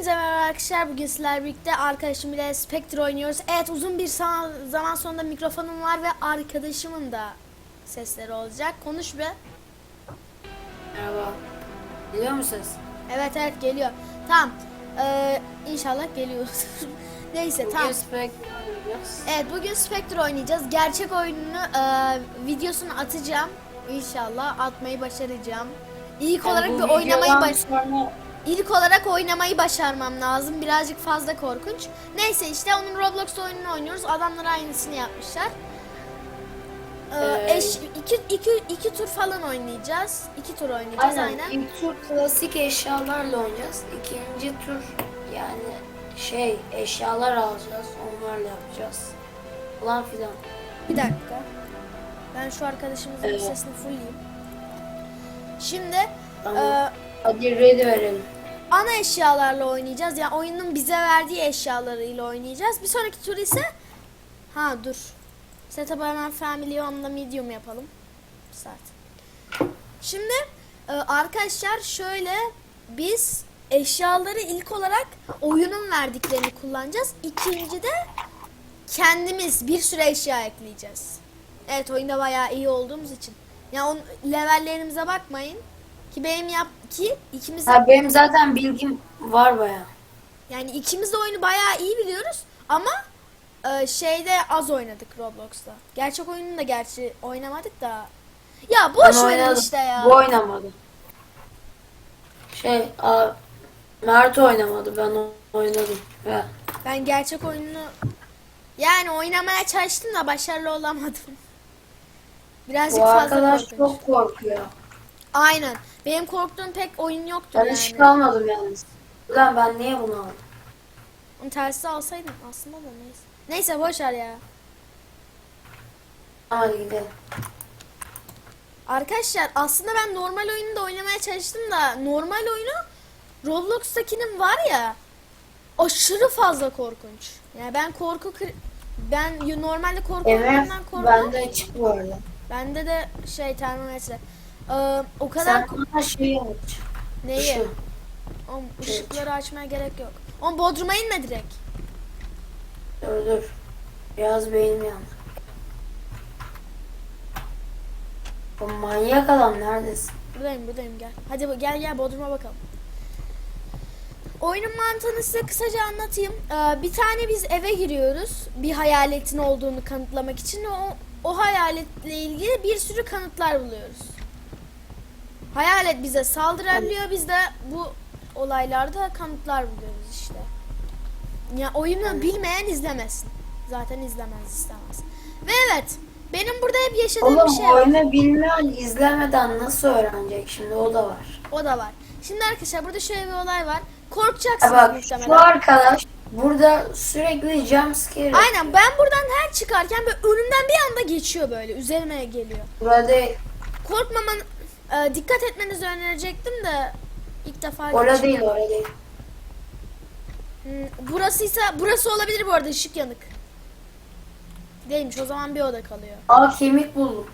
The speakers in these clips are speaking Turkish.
Hepinize merhaba arkadaşlar. Bugün sizlerle birlikte arkadaşım ile Spectre oynuyoruz. Evet uzun bir zaman, sonunda mikrofonum var ve arkadaşımın da sesleri olacak. Konuş be. Merhaba. Geliyor mu ses? Evet evet geliyor. Tamam. Ee, inşallah geliyoruz. Neyse tamam. Bugün Spectre oynayacağız. Evet bugün Spectre oynayacağız. Gerçek oyununu e, videosunu atacağım. İnşallah atmayı başaracağım. İlk Yani olarak bir oynamayı videodan baş sonra İlk olarak oynamayı başarmam lazım. Birazcık fazla korkunç. Neyse işte onun Roblox oyununu oynuyoruz. Adamlar aynısını yapmışlar. Ee, Ee, eş, iki, iki, iki tur falan oynayacağız. İki tur oynayacağız Aynen. aynen. İlk tur klasik eşyalarla oynayacağız. İkinci tur yani şey eşyalar alacağız. Onlarla yapacağız. Falan filan. Bir dakika. Ben şu arkadaşımızın Evet. sesini fullleyeyim. Şimdi Tamam. e, Hadi ready verelim. ana eşyalarla oynayacağız. Yani oyunun bize verdiği eşyalarıyla oynayacağız. Bir sonraki tur ise ha dur. Setup'ı hemen family onunla medium yapalım. Start. Şimdi e, arkadaşlar şöyle biz eşyaları ilk olarak oyunun verdiklerini kullanacağız. İkinci de kendimiz bir sürü eşya ekleyeceğiz. Evet oyunda bayağı iyi olduğumuz için. Ya on levellerimize bakmayın ki benim yap ki ikimiz de Ha, benim zaten bilgim var baya. yani ikimiz de oyunu bayağı iyi biliyoruz ama e, şeyde az oynadık Roblox'ta. Gerçek oyununu da gerçi oynamadık da. Ya boş Ben verin oynadım. işte ya. Bu oynamadı. Şey, a, Mert oynamadı. Ben oynadım. Ya. Ben gerçek oyununu yani oynamaya çalıştım da başarılı olamadım. Birazcık Bu fazla arkadaş korkunç. çok korkuyor. Aynen. Benim korktuğum pek oyun yoktu Ben yani. hiç kalmadım yalnız. Ulan ben niye bunu aldım? Onu tersi alsaydım aslında da neyse. Neyse boş ver ya. Hadi gidelim. Arkadaşlar aslında ben normal oyunu da oynamaya çalıştım da normal oyunu Roblox'takinin var ya aşırı fazla korkunç. Yani ben korku ben normalde korku Evet, oyunlarından korkmam. bende açık bu arada. Bende de şey termometre. Ee, o kadar Sen bana şeyi aç. neyi? Işığı. Oğlum ışıkları açmaya gerek yok. Oğlum Bodrum'a inme direkt. Dur dur. Biraz beynim yandı. Bu manyak adam neredesin? Buradayım buradayım gel. Hadi bu- gel gel Bodrum'a bakalım. Oyunun mantığını size kısaca anlatayım. Ee, bir tane biz eve giriyoruz. Bir hayaletin olduğunu kanıtlamak için. O, o hayaletle ilgili bir sürü kanıtlar buluyoruz. Hayalet bize saldırabiliyor. Biz de bu olaylarda kanıtlar buluyoruz işte. Ya oyunu bilmeyen izlemesin. Zaten izlemez istemez. Ve evet. Benim burada hep yaşadığım bir Oğlum şey var. oyunu bilmeyen izlemeden nasıl öğrenecek şimdi o da var. O da var. Şimdi arkadaşlar burada şöyle bir olay var. Korkacaksınız bak muhtemelen. şu arkadaş burada sürekli jumpscare Aynen ben buradan her çıkarken böyle önümden bir anda geçiyor böyle. Üzerime geliyor. Burada Korkmaman, e, dikkat etmenizi önerecektim de ilk defa orada değil orada değil. Hmm, burasıysa burası olabilir bu arada ışık yanık. Değilmiş o zaman bir oda kalıyor. Aa kemik buldum.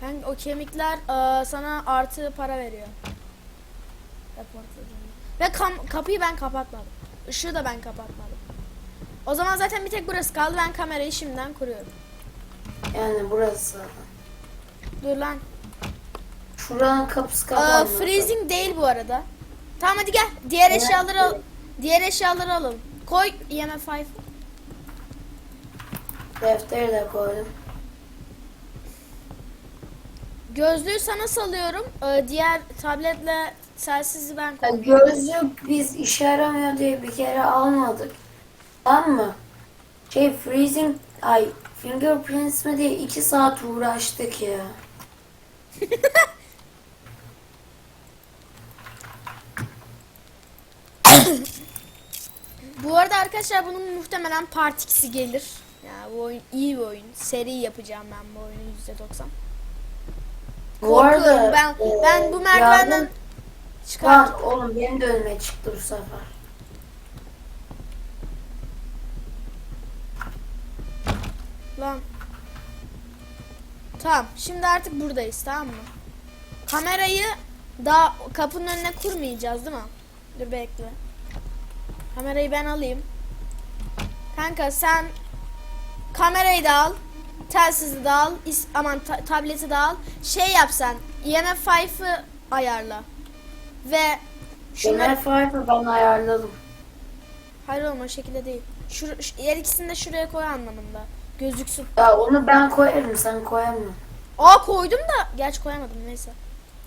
Kanka o kemikler e, sana artı para veriyor. Ve kam- kapıyı ben kapatmadım. Işığı da ben kapatmadım. O zaman zaten bir tek burası kaldı. Ben kamerayı şimdiden kuruyorum. Yani burası zaten. Dur lan. Şuranın kapısı Aa, kapandı. freezing değil bu arada. Tamam hadi gel. Diğer eşyaları al. Diğer eşyaları alalım. Koy E IMF 5. Defteri de koydum. Gözlüğü sana salıyorum. Ee, diğer tabletle telsizi ben Ya koydum. gözlük biz işe yaramıyor diye bir kere almadık. Tamam mı? Şey freezing ay fingerprints mi diye iki saat uğraştık ya. Bu arada arkadaşlar bunun muhtemelen part 2'si gelir. Ya bu oyun iyi bir oyun. Seri yapacağım ben bu oyunu %90. Bu arada ben e, ben bu merdivenden yardım- çıkar. Lan oğlum benim de önüme çıktı bu sefer. Lan. Tamam. Şimdi artık buradayız tamam mı? Kamerayı daha kapının önüne kurmayacağız değil mi? Dur bekle. Kamerayı ben alayım. Kanka sen kamerayı da al. Telsizi de al. is- aman ta- tableti de al. Şey yap sen. IMF 5'ı ayarla. Ve şunları... Genel farkı ben ayarladım. Hayır oğlum o şekilde değil. Şu, şu, her ikisini de şuraya koy anlamında. Gözüksün. Ya onu ben koyarım sen koyamam. Aa koydum da. Gerçi koyamadım neyse.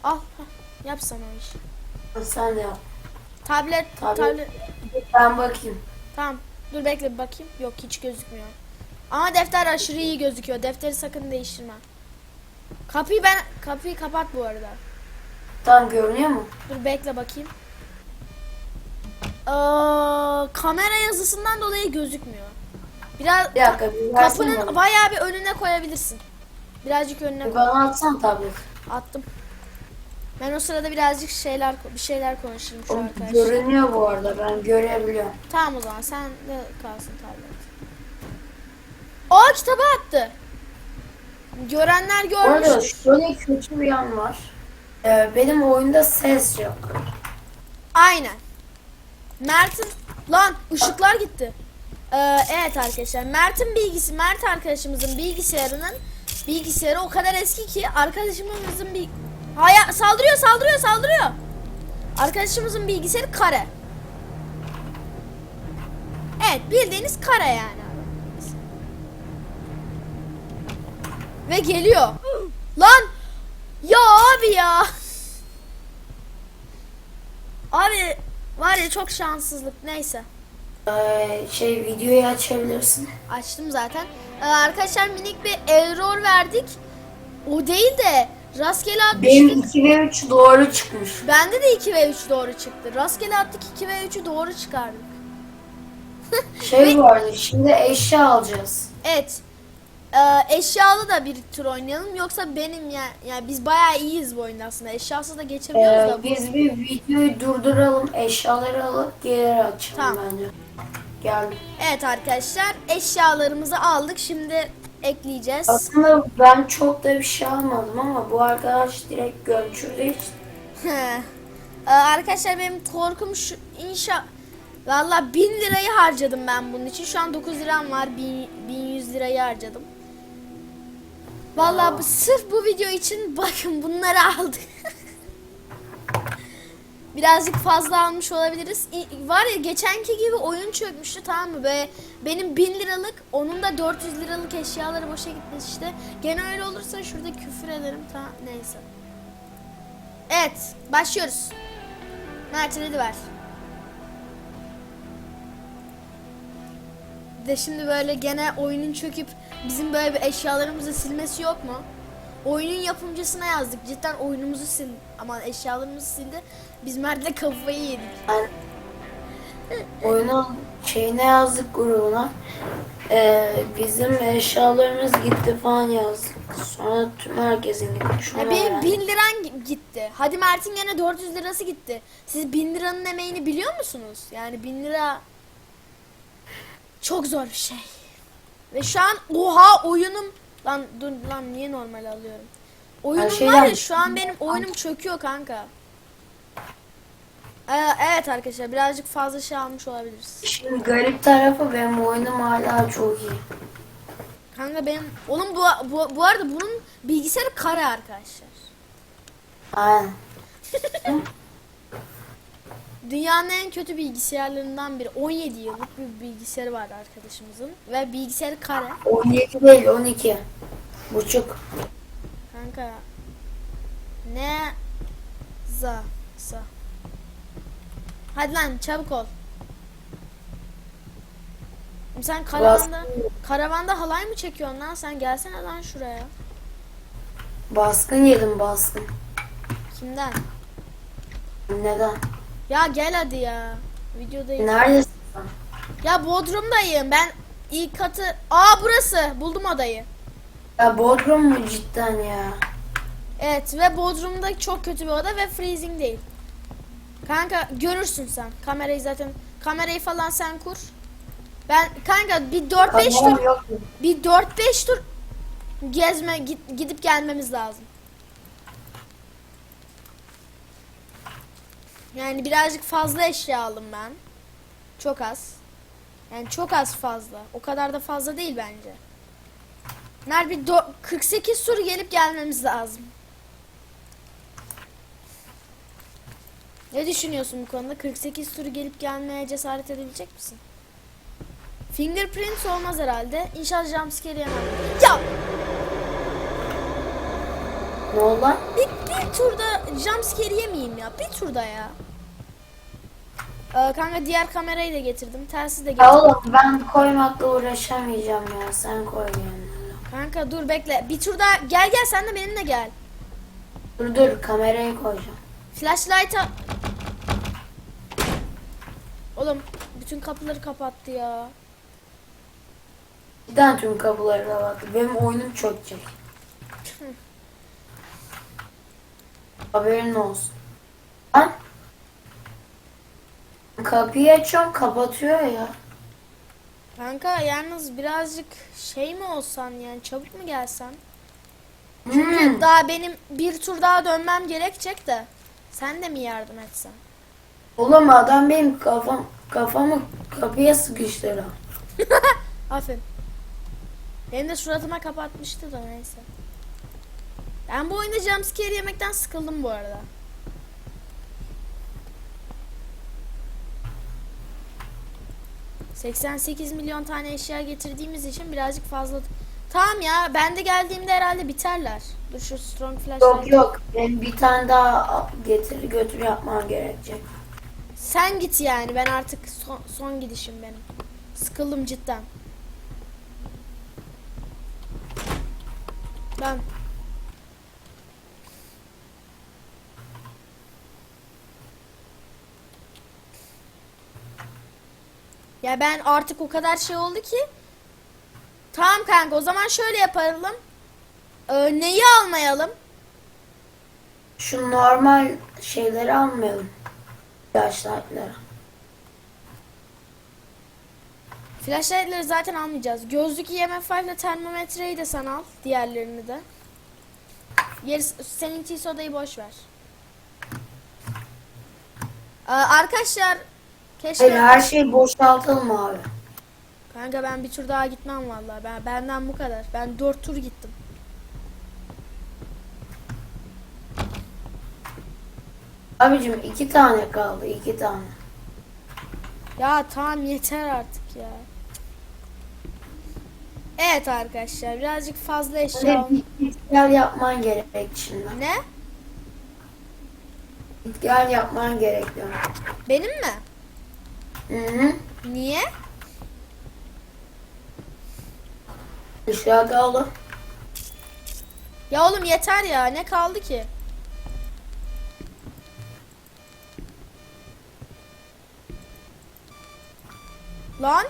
Al. hah, Yap o işi. Sen de yap. Tablet, Tablet. tablet. Ben bakayım. Tamam. Dur bekle bir bakayım. Yok hiç gözükmüyor. Ama defter aşırı iyi gözüküyor. Defteri sakın değiştirme. Kapıyı ben kapıyı kapat bu arada. Tam görünüyor mu? Dur bekle bakayım. Aa, kamera yazısından dolayı gözükmüyor. Biraz Bir dakika bir kapının bayağı bir önüne koyabilirsin. Birazcık önüne Bir koy. bana atsan tablet. Attım. Ben o sırada birazcık şeyler bir şeyler konuşayım şu arkadaşlar. görünüyor bu arada ben görebiliyorum. Tamam o zaman sen de kalsın tablet. Aa kitabı attı. Görenler arada görmüştür. şöyle kötü bir yan var. Ee, benim oyunda ses yok. Aynen. Mert'in lan ışıklar gitti. Ee, evet arkadaşlar Mert'in bilgisi Mert arkadaşımızın bilgisayarının bilgisayarı o kadar eski ki arkadaşımızın bir Haya saldırıyor saldırıyor saldırıyor. Arkadaşımızın bilgisayarı kare. Evet bildiğiniz kare yani. Ve geliyor. Lan ya abi ya. Abi var ya çok şanssızlık. Neyse. Ee, şey videoyu açabilirsin. Açtım zaten. Ee, arkadaşlar minik bir error verdik. O değil de rastgele attık. Benim 2 ve 3 doğru çıkmış. Bende de 2 ve 3 doğru çıktı. Rastgele attık 2 ve 3'ü doğru çıkardık. Şey vardı şimdi eşya alacağız. Evet. Ee, eşyalı da bir tur oynayalım. Yoksa benim ya yani biz bayağı iyiyiz bu oyunda aslında. Eşyasız da geçebiliyoruz Ee, da. bu- biz bir videoyu durduralım, eşyaları alıp geri açalım Tamam. bence. Geldim. Evet arkadaşlar eşyalarımızı aldık. Şimdi ekleyeceğiz. Aslında ben çok da bir şey almadım ama bu arkadaş direkt gömçürdüğü için. He. Ee, arkadaşlar benim korkum şu inşa Valla 1000 lirayı harcadım ben bunun için. Şu an 9 liram var. 1000 1100 lirayı harcadım. Valla bu, sırf bu video için bakın bunları aldık. Birazcık fazla almış olabiliriz. Var ya geçenki gibi oyun çökmüştü tamam mı? Böyle benim 1000 liralık onun da 400 liralık eşyaları boşa gitti işte. Gene öyle olursa şurada küfür ederim tamam neyse. Evet, başlıyoruz. Mert hadi ver. De şimdi böyle gene oyunun çöküp bizim böyle bir eşyalarımızı silmesi yok mu? Oyunun yapımcısına yazdık. Cidden oyunumuzu sil. Aman eşyalarımızı sildi. Biz Mert'le kafayı yedik. Ben oyunun şeyine yazdık grubuna. Ee, bizim eşyalarımız gitti falan yazdık. Sonra tüm herkesin gitti. Şuna Ya benim. 1000 liran gi- gitti. Hadi Mert'in gene 400 lirası gitti. Siz 1000 liranın emeğini biliyor musunuz? Yani 1000 lira çok zor bir şey. Ve şu an oha oyunum lan dur lan niye normal alıyorum? Oyunum şeyden- var ya şu an benim oyunum çöküyor kanka. Ee, evet arkadaşlar birazcık fazla şey almış olabiliriz. Şimdi garip tarafı benim oyunum hala çok iyi. Kanka benim oğlum bu, bu, bu arada bunun bilgisayarı kare arkadaşlar. Aynen. Dünyanın en kötü bilgisayarlarından biri. 17 yıllık bir bilgisayarı var arkadaşımızın. Ve bilgisayarı kare. 17 değil 12. Buçuk. Kanka. Ne? Za. Za. Hadi lan çabuk ol. Sen karavanda, karavanda halay mı çekiyorsun lan? Sen gelsene lan şuraya. Baskın yedim baskın. Kimden? Neden? Ya gel hadi ya. Videodayım. Neredesin? Ya Bodrum'dayım. Ben ilk katı... Aa burası. Buldum odayı. Ya Bodrum mu cidden ya? Evet ve Bodrum'da çok kötü bir oda ve freezing değil. Kanka görürsün sen. Kamerayı zaten kamerayı falan sen kur. Ben kanka bir 4-5 Tamam, tur bir 4-5 tur gezme git- gidip gelmemiz lazım. Yani birazcık fazla eşya aldım ben. Çok az. Yani çok az fazla. O kadar da fazla değil bence. Mer bir do- 48 tur gelip gelmemiz lazım. Ne düşünüyorsun bu konuda? 48 turu gelip gelmeye cesaret edebilecek misin? Fingerprint olmaz herhalde. İnşallah jumpscare yemem. Ya Ne oldu lan? Bir, turda jumpscare yemeyeyim ya. Bir turda ya. Ee, kanka diğer kamerayı da getirdim. Tersi de Ya getirdim. oğlum ben koymakla uğraşamayacağım ya. Sen koy yani. Kanka dur bekle. Bir turda gel gel sen de benimle gel. Dur dur kamerayı koyacağım. Flashlight'a... Oğlum bütün kapıları kapattı ya. Cidden tüm kapıları kapattı. Benim oyunum çökecek. Haberin olsun. Lan. Kapıyı açıyorum kapatıyor ya. Kanka yalnız birazcık şey mi olsan yani çabuk mu gelsen? Hmm. Daha benim bir tur daha dönmem gerekecek de. Sen de mi yardım etsen? Oğlum adam benim kafam kafamı kapıya sıkıştırdı. Aferin. Benim de suratıma kapatmıştı da neyse. Ben bu oyunda jumpscare yemekten sıkıldım bu arada. ...88 milyon tane eşya getirdiğimiz için birazcık fazla... Tamam ya ben de geldiğimde herhalde biterler. Dur şu strong flash. Yok yok. Benim bir tane daha getir götür yapmam gerekecek. Sen git yani ben artık son, son gidişim benim. Sıkıldım cidden. Ben Ya ben artık o kadar şey oldu ki. Tamam kanka o zaman şöyle yapalım. Ee, neyi almayalım? Şu normal şeyleri almayalım. Flashlight'ları. Flashlight'ları zaten almayacağız. Gözlük EMF5 ile termometreyi de sen al. Diğerlerini de. Gerisi, senin sodayı boş ver. Ee, arkadaşlar keşke Hayır her şeyi boşaltalım abi. kanka ben bir tur daha gitmem vallahi. Ben benden bu kadar. Ben 4 tur gittim. Abicim iki tane kaldı iki tane. Ya tamam yeter artık ya. Evet arkadaşlar birazcık fazla eşya gel yapman gerek şimdi. Ne? Gel yapman gerekiyor. Benim mi? Hı hı. Niye? Dışarıda oğlum. Ya oğlum yeter ya. Ne kaldı ki? Lan.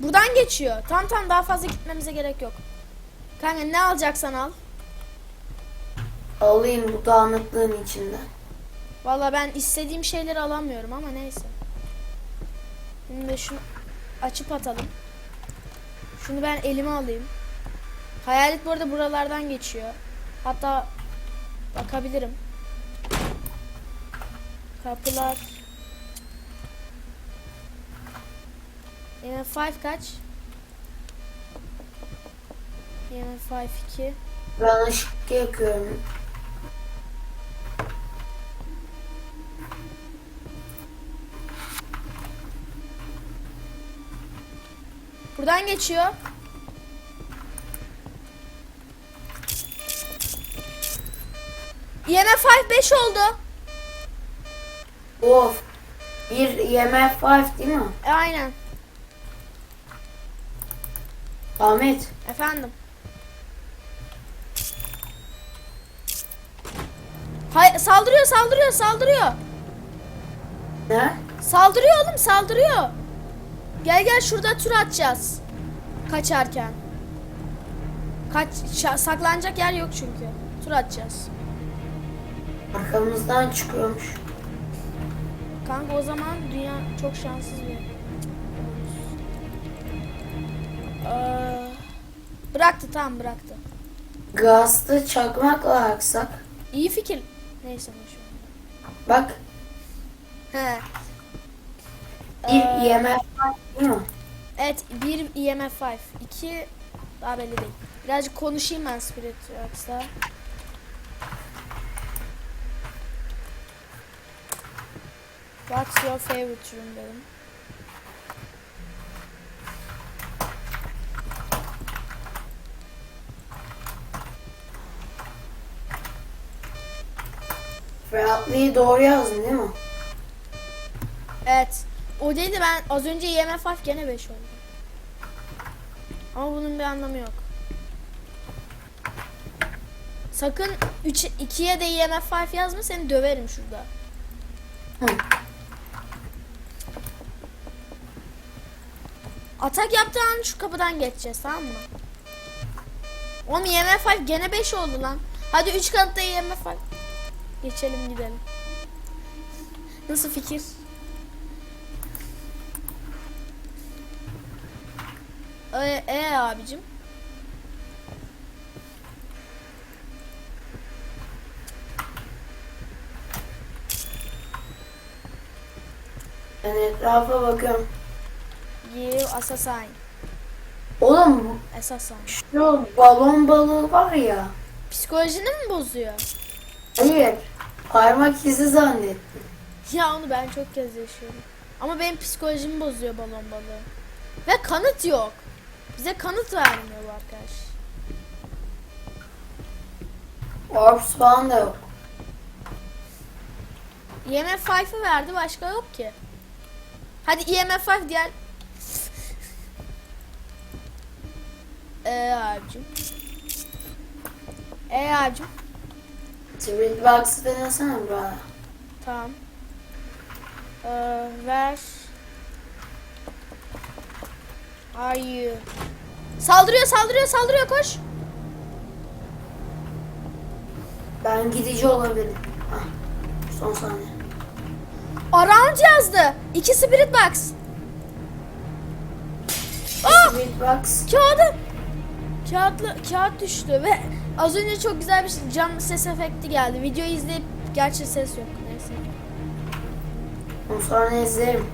Buradan geçiyor. Tamam tamam daha fazla gitmemize gerek yok. Kanka ne alacaksan al. Alayım bu dağınıklığın içinde. Valla ben istediğim şeyleri alamıyorum ama neyse. Şimdi de şunu açıp atalım. Şunu ben elime alayım. Hayalet bu arada buralardan geçiyor. Hatta bakabilirim. Kapılar. EMF5 kaç? EMF5 2. Ben ışık yakıyorum. Buradan geçiyor. EMF 5 5 oldu. Of. Bir IMF 5 değil mi? E, aynen. Ahmet. Efendim. Hay saldırıyor saldırıyor saldırıyor. Ne? Saldırıyor oğlum saldırıyor. Gel gel şurada tur atacağız. Kaçarken. Kaç saklanacak yer yok çünkü. Tur atacağız. Arkamızdan çıkıyormuş. Kanka o zaman dünya çok şanssız bir. Ee, bıraktı tamam bıraktı. Gazlı çakmakla yaksak. İyi fikir. Neyse boş. Bak He. Bir Ee, IMF var değil mi? Evet bir EMF 5. 2 daha belli değil. Birazcık konuşayım ben Spirit Works'ta. What's your favorite room dedim. Ferhatlı'yı doğru yazdın değil mi? Evet. O değil de ben az önce EMF 5 gene 5 oldu. Ama bunun bir anlamı yok. Sakın 3 2'ye de EMF 5 yazma seni döverim şurada. Hı. Atak yaptığı an şu kapıdan geçeceğiz tamam mı? Oğlum EMF 5 gene 5 oldu lan. Hadi 3 katta EMF 5. Geçelim gidelim. Nasıl fikir? E, e abicim. Ben etrafa bakıyorum. Give us a sign. Oğlum bu- Assassin. şu balon balığı var ya. Psikolojini mi bozuyor? Hayır. Parmak izi zannettim. Ya onu ben çok kez yaşıyorum. Ama benim psikolojimi bozuyor balon balığı. Ve kanıt yok. Bize kanıt vermiyor bu arkadaş. Orbs falan da yok. IMF 5'ı verdi başka yok ki. Hadi IMF 5 diğer... Eee abicim. Eee abicim. Spirit Box'ı denesene bana. Tamam. Ee, ver. Are you? Saldırıyor saldırıyor saldırıyor koş. Ben gidici olabilirim. Hah. Son saniye. Around yazdı. İki spirit box. Ah! Spirit Box. Kağıdı. Kağıtlı, kağıt düştü ve az önce çok güzel bir şey- cam ses efekti geldi. Videoyu izleyip gerçi ses yok neyse. Onu sonra izlerim.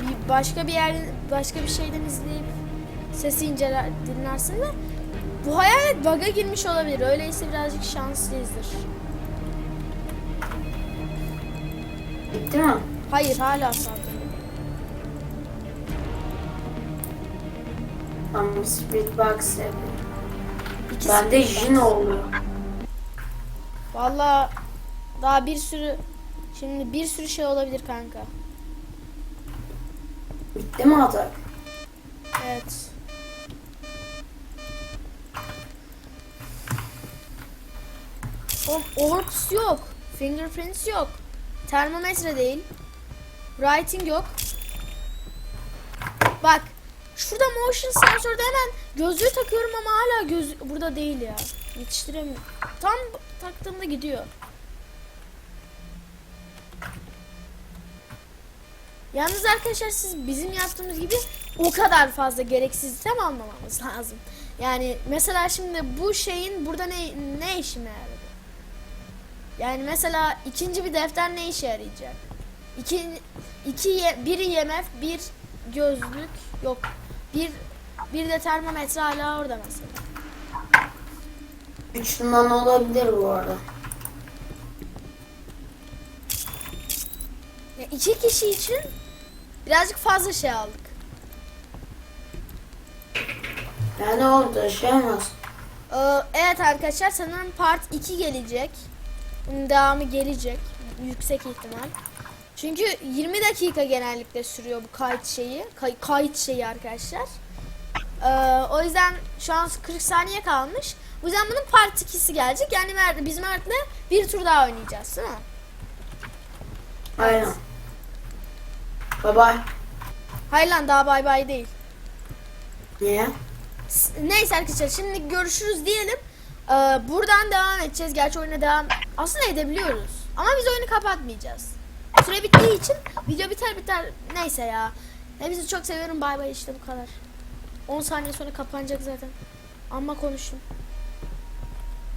Bir başka bir yerden başka bir şeyden izleyip sesi inceler dinlersin ve bu hayalet bug'a girmiş olabilir. Öyleyse birazcık şanslıyızdır. Bitti mi? Hayır hala saldırıyor. Tamam Spirit Box yapayım. İki Bende. Jin oluyor. Valla daha bir sürü şimdi bir sürü şey olabilir kanka. Bitti mi atak? Evet. Oğlum Orbs yok. Fingerprints yok. Termometre değil. Writing yok. Bak. Şurada motion sensörde hemen gözlüğü takıyorum ama hala göz burada değil ya. Yetiştiremiyorum. Tam taktığımda gidiyor. Yalnız arkadaşlar siz bizim yaptığımız gibi o kadar fazla gereksiz item almamamız lazım. Yani mesela şimdi bu şeyin burada ne ne işime yaradı? Yani mesela ikinci bir defter ne işe yarayacak? İki, iki ye- bir IMF, bir gözlük yok. Bir bir de termometre hala orada mesela. Üçlünden olabilir bu arada. Ya iki kişi için birazcık fazla şey aldık. Yani o taşıyamaz. Ee, evet arkadaşlar sanırım part 2 gelecek. Devamı gelecek. Yüksek ihtimal. Çünkü 20 dakika genellikle sürüyor bu kayıt şeyi. Kay- kayıt şeyi arkadaşlar. Ee, o yüzden şu an 40 saniye kalmış. O yüzden bunun part 2'si gelecek. Yani Mert, biz Mert'le bir tur daha oynayacağız değil mi? Aynen. Bye bye. Hayır lan daha bay bay değil. Niye? Neyse arkadaşlar şimdi görüşürüz diyelim. Ee, buradan devam edeceğiz. Gerçi oyuna devam aslında edebiliyoruz. Ama biz oyunu kapatmayacağız. Süre bittiği için video biter biter. Neyse ya. Hepinizi çok seviyorum. Bay bay işte bu kadar. 10 saniye sonra kapanacak zaten. Amma konuştum.